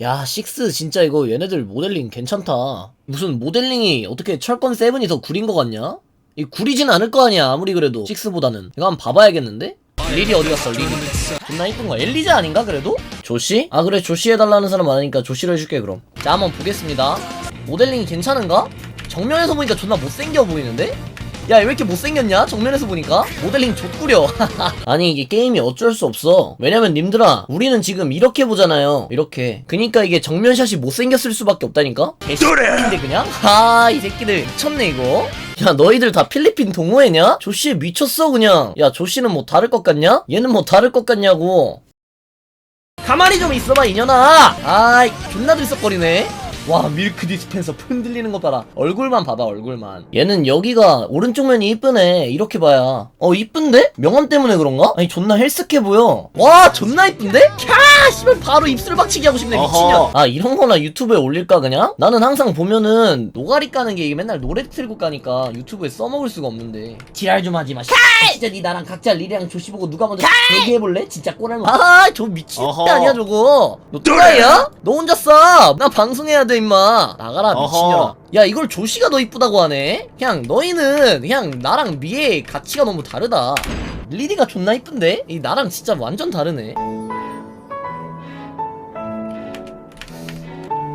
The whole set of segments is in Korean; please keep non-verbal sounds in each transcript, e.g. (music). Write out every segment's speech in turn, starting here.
야, 식스 진짜 이거 얘네들 모델링 괜찮다. 무슨 모델링이 어떻게 철권 세븐이 더 구린 것 같냐? 이 구리진 않을 거 아니야 아무리 그래도 식스보다는 이거 한번 봐봐야겠는데? 릴이 어디 갔어 릴이 존나 이쁜 거 엘리자 아닌가 그래도? 조시? 아 그래 조시 해달라는 사람 많으니까 조시로 해줄게 그럼 자 한번 보겠습니다 모델링이 괜찮은가? 정면에서 보니까 존나 못생겨 보이는데? 야, 왜 이렇게 못생겼냐? 정면에서 보니까? 모델링 족구려. (laughs) 아니, 이게 게임이 어쩔 수 없어. 왜냐면, 님들아, 우리는 지금 이렇게 보잖아요. 이렇게. 그니까 이게 정면샷이 못생겼을 수밖에 없다니까? 개새끼인데, 그냥? 아, 이 새끼들. 미쳤네, 이거. 야, 너희들 다 필리핀 동호회냐? 조씨 미쳤어, 그냥. 야, 조씨는 뭐 다를 것 같냐? 얘는 뭐 다를 것 같냐고. 가만히 좀 있어봐, 이년아! 아이, 존나 들썩거리네. 와 밀크 디스펜서 흔들리는 거 봐라 얼굴만 봐봐 얼굴만 얘는 여기가 오른쪽 면이 이쁘네 이렇게 봐야 어 이쁜데? 명암 때문에 그런가? 아니 존나 헬스케 보여 와 존나 이쁜데? 캬 씨발 바로 입술 박치기 하고 싶네 미친년. 아 이런 거나 유튜브에 올릴까 그냥? 나는 항상 보면은 노가리 까는 게 이게 맨날 노래 틀고 까니까 유튜브에 써먹을 수가 없는데 지랄 좀 하지마 진짜 니 나랑 각자 리리랑 조시 보고 누가 먼저 얘기해볼래? 진짜 꼬랄마 아저 미친 어허. 새 아니야 저거 너 또라이야? 너 혼자 써나 방송해야 돼 임마 나가라. 미친년아 야 이걸 조시가 더 이쁘다고 하네 그냥 너희는 그냥 나랑 미의 가치가 너무 다르다 리리가 존나 이쁜데? 이 나랑 진짜 완전 다르네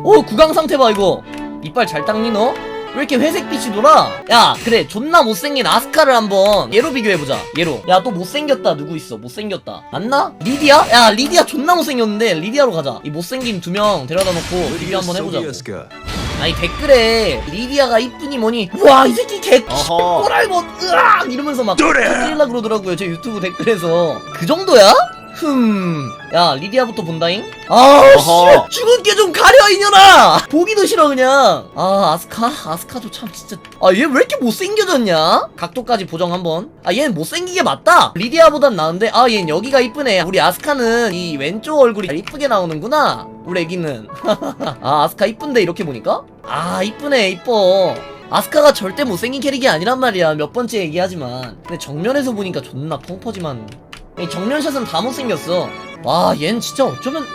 오 구강 상태 봐 이거 이빨 잘 닦니 너? 왜 이렇게 회색빛이 돌아? 야 그래 존나 못생긴 아스카를 한번 얘로 비교해보자 얘로 야 또 못생겼다 누구 있어 못생겼다 맞나? 리디아? 야 리디아 존나 못생겼는데 리디아로 가자 이 못생긴 두 명 데려다 놓고 비교 한번 해보자고 아니 댓글에 리디아가 이쁘니 뭐니 와 이 새끼 개 어허. 꼬랄못 으악 이러면서 막 터뜨리려 그러더라고요 제 유튜브 댓글에서 그 정도야? 흠 야 리디아부터 본다잉? 아 어허. 씨 죽은 게 좀 가려 이년아! 보기도 싫어 그냥. 아 아스카? 아스카도 참 진짜. 아 얘 왜 이렇게 못생겨졌냐? 각도까지 보정 한 번. 아 얘는 못생기게 맞다. 리디아보단 나은데? 아 얘는 여기가 이쁘네. 우리 아스카는 이 왼쪽 얼굴이 잘 이쁘게 나오는구나. 우리 애기는. (laughs) 아 아스카 이쁜데 이렇게 보니까? 아 이쁘네 이뻐. 아스카가 절대 못생긴 캐릭이 아니란 말이야. 몇 번째 얘기하지만. 근데 정면에서 보니까 존나 펑퍼지만. 이 정면샷은 다 못생겼어. 와얜 진짜 어쩌면.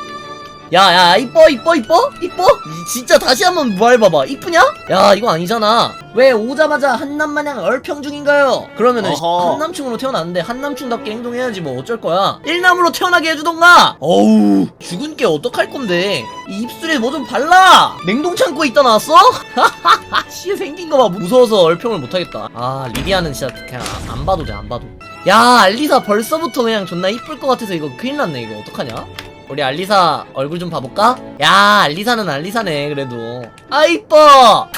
야야 이뻐 이뻐 이뻐? 이뻐? 이- 진짜 다시 한번 말해봐봐. 이쁘냐? 야 이거 아니잖아. 왜 오자마자 한남마냥 얼평중인가요? 그러면은 어허. 한남충으로 태어났는데 한남충답게 행동해야지 뭐 어쩔 거야. 일남으로 태어나게 해주던가! 어우 죽은 게 어떡할 건데? 이 입술에 뭐 좀 발라! 냉동 창고에 있다 나왔어? 씨 생긴 거 봐. 무서워서 얼평을 못하겠다. 아 리디아는 진짜 그냥 안 봐도 돼 안 봐도 야 알리사 벌써부터 그냥 존나 이쁠 것 같아서 이거 큰일 났네. 이거 어떡하냐? 우리 알리사 얼굴 좀 봐볼까? 야 알리사는 알리사네 그래도. 아 이뻐!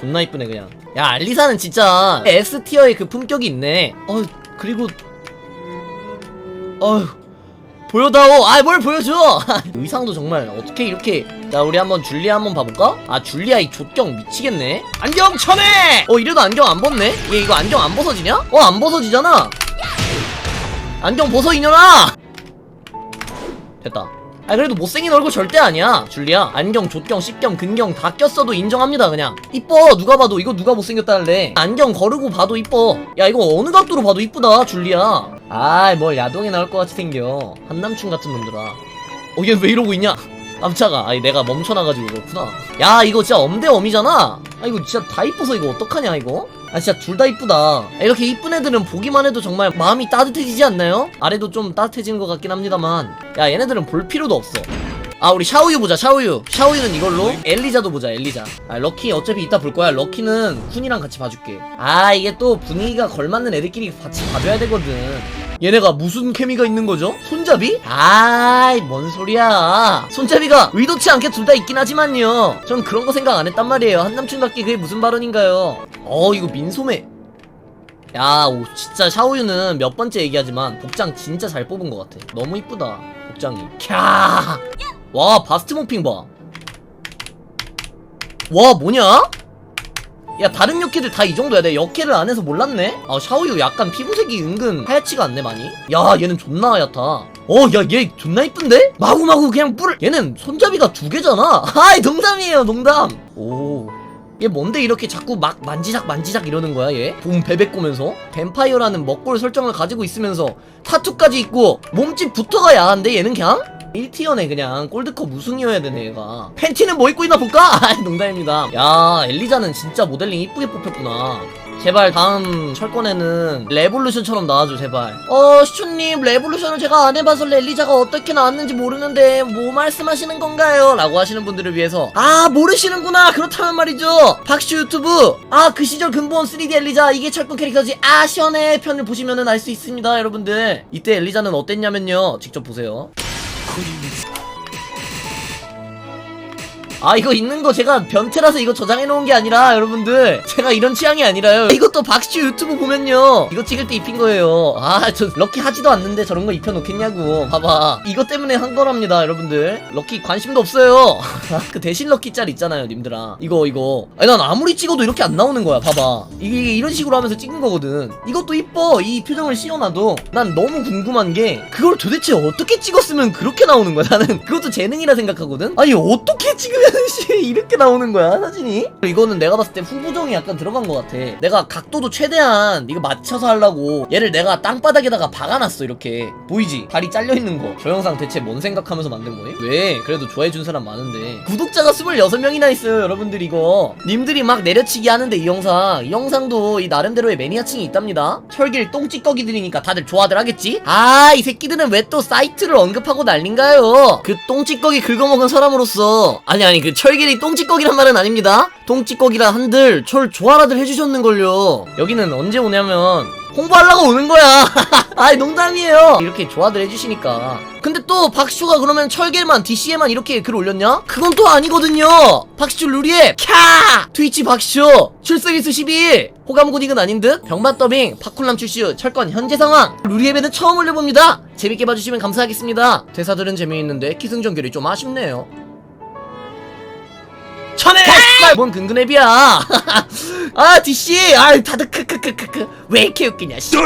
존나 이쁘네 그냥. 야 알리사는 진짜 S티어의 그 품격이 있네. 어 그리고 어휴 보여다오. 아 뭘 보여줘. (laughs) 의상도 정말 어떻게 이렇게. 자 우리 한번 줄리아 한번 봐볼까? 아 줄리아 이 족경 미치겠네. 안경 쳐내! 어 이래도 안경 안 벗네? 얘 이거 안경 안 벗어지냐? 어 안 벗어지잖아. 안경 벗어 이년아! 됐다 아 그래도 못생긴 얼굴 절대 아니야 줄리아. 안경 족경 씹경 근경 다 꼈어도 인정합니다 그냥. 이뻐 누가 봐도. 이거 누가 못생겼다는래? 안경 거르고 봐도 이뻐. 야 이거 어느 각도로 봐도 이쁘다 줄리아. 아이 뭘 야동에 나올 것 같이 생겨. 한남충 같은 놈들아. 어얘 왜 이러고 있냐? 깜짝아. 아니 내가 멈춰놔가지고 그렇구나. 야 이거 진짜 엄대엄이잖아. 아 이거 진짜 다 이뻐서 이거 어떡하냐 이거? 아 진짜 둘 다 이쁘다. 아, 이렇게 이쁜 애들은 보기만 해도 정말 마음이 따뜻해지지 않나요? 아래도 좀 따뜻해지는 것 같긴 합니다만 야 얘네들은 볼 필요도 없어. 아 우리 샤오유 보자 샤오유. 샤오유는 이걸로? 엘리자도 보자 엘리자. 아 럭키 어차피 이따 볼 거야. 럭키는 쿤이랑 같이 봐줄게. 아 이게 또 분위기가 걸맞는 애들끼리 같이 봐줘야 되거든. 얘네가 무슨 케미가 있는 거죠? 손잡이? 아이 뭔 소리야. 손잡이가 의도치 않게 둘 다 있긴 하지만요. 전 그런 거 생각 안 했단 말이에요. 한남충답게 그게 무슨 발언인가요? 어 이거 민소매 야, 오, 진짜 샤오유는 몇 번째 얘기하지만 복장 진짜 잘 뽑은 것 같아. 너무 이쁘다. 복장이. 캬! 와, 바스트 모핑 봐. 와, 뭐냐? 야, 다른 역캐들 다 이 정도야. 내가 역캐를 안 해서 몰랐네? 아, 샤오유 약간 피부색이 은근 하얗지가 않네, 많이. 야, 얘는 존나 하얗다. 어, 야, 얘 존나 이쁜데? 마구마구 그냥 뿔을. 얘는 손잡이가 두 개잖아. (laughs) 아이, 농담이에요, 농담. 오. 얘 뭔데 이렇게 자꾸 막 만지작 만지작 이러는 거야 얘? 봄 베베 꼬면서 뱀파이어라는 먹골 설정을 가지고 있으면서 타투까지 있고 몸집 부터가 야한데 얘는 그냥? 1티어네 그냥 골드컵 우승이어야 되네 얘가 팬티는 뭐 입고 있나 볼까? (laughs) 아 농담입니다 야 엘리자는 진짜 모델링 이쁘게 뽑혔구나 제발 다음 철권에는 레볼루션처럼 나와줘 제발. 어 슈님 레볼루션을 제가 안 해봐서 엘리자가 어떻게 나왔는지 모르는데 뭐 말씀하시는 건가요? 라고 하시는 분들을 위해서. 아 모르시는구나. 그렇다면 말이죠. 박슈 유튜브. 아 그 시절 근본 3D 엘리자. 이게 철권 캐릭터지. 아 시원해. 편을 보시면은 알 수 있습니다 여러분들. 이때 엘리자는 어땠냐면요. 직접 보세요 아 이거 있는 거 제가 변태라서 이거 저장해 놓은 게 아니라 여러분들. 제가 이런 취향이 아니라요. 이것도 박슈 유튜브 보면요. 이거 찍을 때 입힌 거예요. 아 저 럭키 하지도 않는데 저런 거 입혀 놓겠냐고. 봐봐. 이것 때문에 한 거랍니다 여러분들. 럭키 관심도 없어요. (laughs) 그 대신 럭키 짤 있잖아요 님들아. 이거 이거. 아니 난 아무리 찍어도 이렇게 안 나오는 거야 봐봐. 이게 이런 식으로 하면서 찍은 거거든. 이것도 이뻐 이 표정을 씌워놔도. 난 너무 궁금한 게 그걸 도대체 어떻게 찍었으면 그렇게 나오는 거야 나는. 그것도 재능이라 생각하거든. 아니 어떻게 찍으면 씨 이렇게 나오는 거야 사진이? 이거는 내가 봤을 때 후보정이 약간 들어간 것 같아. 내가 각도도 최대한 이거 맞춰서 하려고 얘를 내가 땅바닥에다가 박아놨어 이렇게. 보이지? 다리 잘려있는 거 저 영상 대체 뭔 생각하면서 만든 거예요? 왜? 그래도 좋아해준 사람 많은데. 구독자가 26명이나 있어요 여러분들 이거. 님들이 막 내려치기 하는데 이 영상. 이 영상도 이 나름대로의 매니아층이 있답니다. 철길 똥찌꺼기들이니까 다들 좋아들 하겠지? 아 이 새끼들은 왜 또 사이트를 언급하고 난린가요? 그 똥찌꺼기 긁어먹은 사람으로서. 아니 아니 그 철길이 똥찌꺼기란 말은 아닙니다 똥찌꺼기라 한들 철 좋아라들 해주셨는걸요 여기는 언제 오냐면 홍보하려고 오는 거야. (laughs) 아이 농담이에요. 이렇게 좋아들 해주시니까. 근데 또 박슈가 그러면 철길만 DC에만 이렇게 글 올렸냐? 그건 또 아니거든요. 박슈 루리에 캬 트위치 박슈 출석일수 12일 호감 고딕은 아닌 듯 병맛 더빙 파쿨남 출시 철권 현재 상황 루리앱에는 처음 올려봅니다. 재밌게 봐주시면 감사하겠습니다. 대사들은 재미있는데 기승전결이 좀 아쉽네요. 천에! 뭔 근근앱이야! (laughs) 아, DC! 아, 다들 크크크크크. 왜 이렇게 웃기냐, 씨.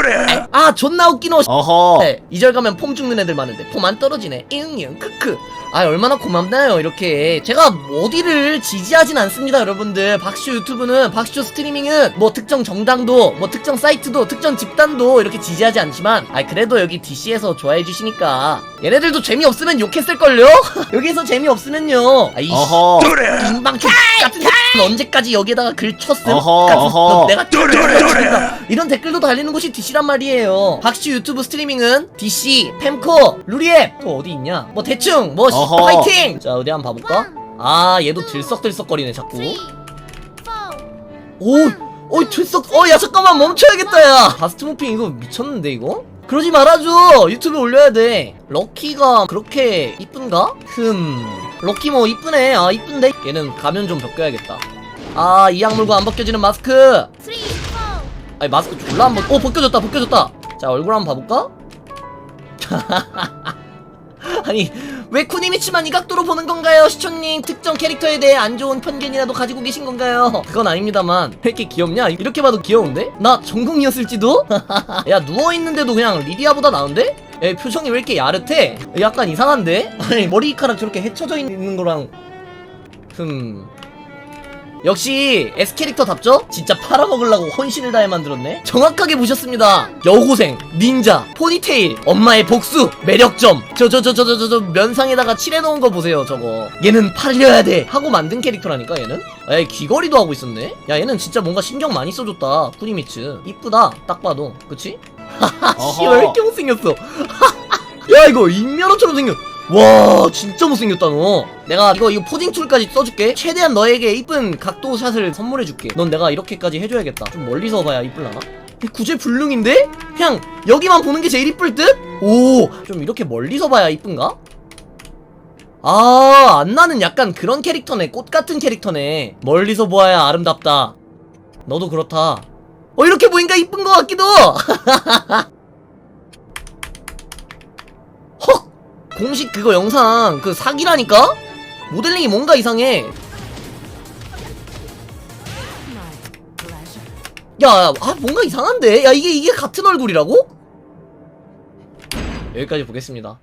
아, 존나 웃기노, 씨. 어허 네, 2절 가면 폼 죽는 애들 많은데 폼 안 떨어지네. 이응이응, 크크. 아, 얼마나 고맙나요, 이렇게. 제가 어디를 지지하진 않습니다, 여러분들. 박슈 유튜브는, 박슈 스트리밍은, 뭐 특정 정당도, 뭐 특정 사이트도, 특정 집단도 이렇게 지지하지 않지만, 아, 그래도 여기 DC에서 좋아해 주시니까. 얘네들도 재미없으면 욕했을걸요? (laughs) 여기서 재미없으면요. 아, 이 어허 인방촌 같은 X는 언제까지 여기에다가 글 쳤음? 어허, 같은 어허. 너 내가 쫄쫄쫄쫄 이런 댓글 도 달리는 곳이 DC란 말이에요 박시 유튜브 스트리밍은 DC, 팸코, 루리앱 또 어디 있냐 뭐 대충 뭐 씨, 어허. 파이팅! 자 어디 한번 봐볼까? 아 얘도 들썩들썩거리네 자꾸 오! 어이 들썩 어야 잠깐만 멈춰야겠다 야 바스트 모핑 이거 미쳤는데 이거? 그러지 말아줘 유튜브에 올려야 돼 럭키가 그렇게 이쁜가? 흠 럭키 뭐 이쁘네 아 이쁜데 얘는 가면 좀 벗겨야겠다 아이 약물과 안 벗겨지는 마스크 아니 마스크 졸라 안 벗.. 어 벗겨졌다 벗겨졌다 자 얼굴 한번 봐볼까? (laughs) 아니 왜 쿠니미츠만 이 각도로 보는 건가요 시청님 특정 캐릭터에 대해 안 좋은 편견이라도 가지고 계신 건가요 그건 아닙니다만 왜 이렇게 귀엽냐 이렇게 봐도 귀여운데? 나 전공이었을지도? (laughs) 야 누워있는데도 그냥 리디아보다 나은데? 야, 표정이 왜 이렇게 야릇해? 약간 이상한데? (laughs) 아니 머리카락 저렇게 헤쳐져 있는 거랑 흠 역시 S 캐릭터답죠? 진짜 팔아먹으려고 헌신을 다해 만들었네. 정확하게 보셨습니다. 여고생, 닌자, 포니테일, 엄마의 복수, 매력점. 저저 저 저 저 저 면상에다가 칠해놓은 거 보세요 저거. 얘는 팔려야 돼 하고 만든 캐릭터라니까 얘는? 에이 귀걸이도 하고 있었네? 야 얘는 진짜 뭔가 신경 많이 써줬다 쿠니미츠. 이쁘다 딱 봐도. 그치? (laughs) 하하 씨왜 이렇게 못생겼어? (laughs) 야 이거 인면허처럼 생겼 와 진짜 못생겼다 너. 내가 이거 이거 포징 툴까지 써줄게. 최대한 너에게 이쁜 각도 샷을 선물해줄게. 넌 내가 이렇게까지 해줘야겠다. 좀 멀리서 봐야 이쁠라나? 구제 불능인데? 그냥 여기만 보는 게 제일 이쁠 듯? 오 좀 이렇게 멀리서 봐야 이쁜가? 아 안나는 약간 그런 캐릭터네. 꽃 같은 캐릭터네. 멀리서 보아야 아름답다. 너도 그렇다. 어 이렇게 보니까 이쁜 것 같기도 (laughs) 공식 그거 영상 그 사기라니까? 모델링이 뭔가 이상해. 야, 야, 아 뭔가 이상한데? 야 이게 이게 같은 얼굴이라고? 여기까지 보겠습니다.